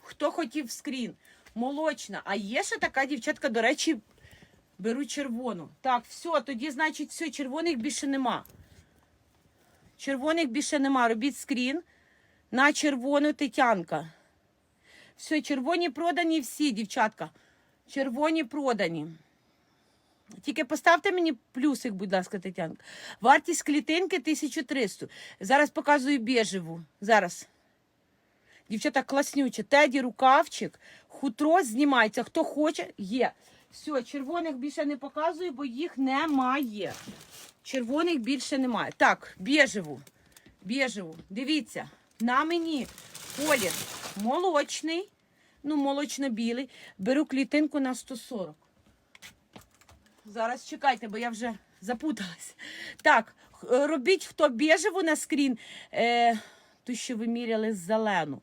Хто хотів скрін? Молочна. А є ще така дівчатка, до речі, беру червону. Так, все, тоді, значить, все, червоних більше нема. Червоних більше нема. Робіть скрін на червону Тетянка. Все, червоні продані всі, дівчатка. Червоні продані. Тільки поставте мені плюсик, будь ласка, Тетянка. Вартість клітинки 1300. Зараз показую біжеву. Зараз. Дівчата класнюче. Теді, рукавчик, хутро знімається. Хто хоче, є. Все, червоних більше не показую, бо їх немає. Червоних більше немає. Так, біжеву. Біжеву. Дивіться, на мені колір молочний, ну, молочно-білий. Беру клітинку на 140. Зараз чекайте, бо я вже запуталась. Так, робіть хто біжеву на скрін. Е, ту, що ви міряли зелену.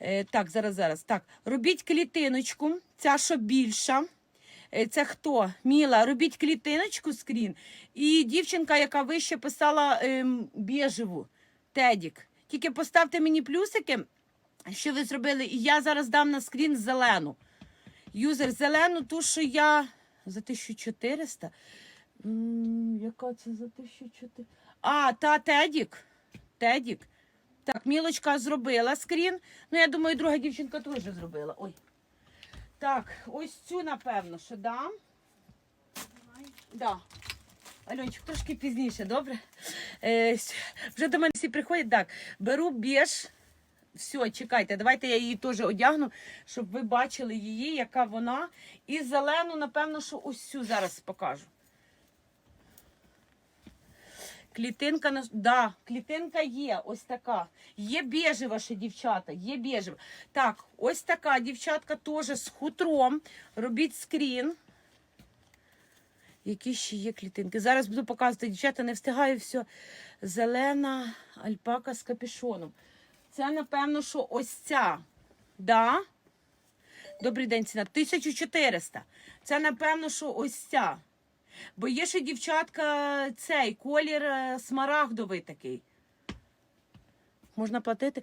Е, так, зараз, зараз. Так, робіть клітиночку, ця що більша. Е, Це хто? Міла, робіть клітиночку скрін. І дівчинка, яка вище писала ем, біжеву, Тедік. Тільки поставте мені плюсики, що ви зробили, і я зараз дам на скрін зелену. Юзер зелену, ту, що я за 1400. М, Яка це за 1400? А, та Тедік. Тедік. Так, Мілочка зробила скрін. Ну, я думаю, друга дівчинка теж зробила. Ой. Так, ось цю, напевно, що дам. Да. Альончик, трошки пізніше, добре? Е, вже до мене всі приходять. Так, беру біж. Все, чекайте, давайте я її теж одягну, щоб ви бачили її, яка вона. І зелену, напевно, що ось цю зараз покажу. Клітинка на да, клітинка є, ось така. Є біжева ще дівчата, є біжева. Так, ось така дівчатка теж з хутром. Робіть скрін. Які ще є клітинки? Зараз буду показувати, дівчата, не встигаю все. Зелена альпака з капюшоном. Це, напевно, що ось ця. Да? Добрий день, ціна. 1400. Це, напевно, що ось ця. Бо є ще дівчатка цей колір е, смарагдовий такий. Можна платити.